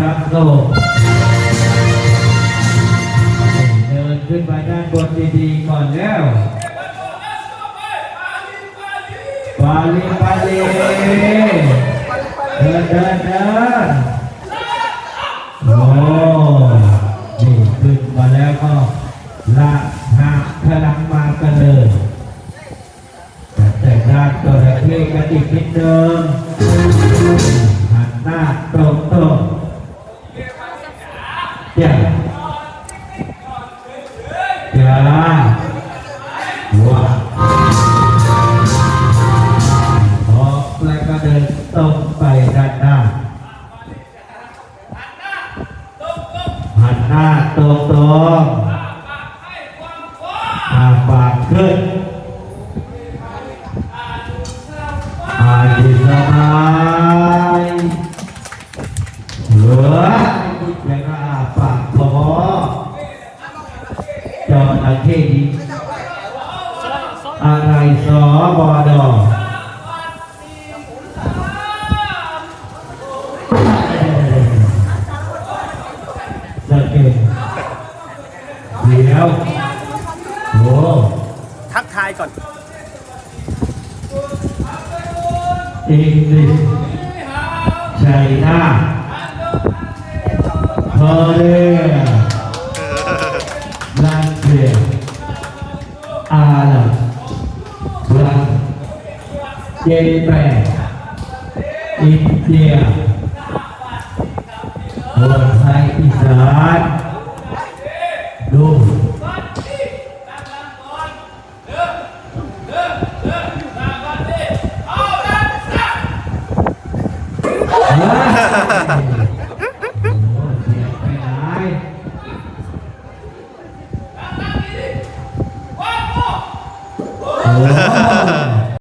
รับโลกเดินขึ้นไปด้านบนดีๆก่อนแล้วปาลีปาลีเดินเดินเดินโอ้นี่ขึ้นมาแล้วก็ลากหาพลังมากันเลยแต่ด้านตัวระเข้กันอีกนิดเดิม ตรงตรงๆอาปากขึ้นอาดิสบายเหลือยังอาปากพอจอตะเข้ดีอะไรสอบอดอสเก็ต เดี๋ยวโอ้ทักทายก่อน English China Korea Latvia Arab France Japan India คนไทยอีสาน โอ้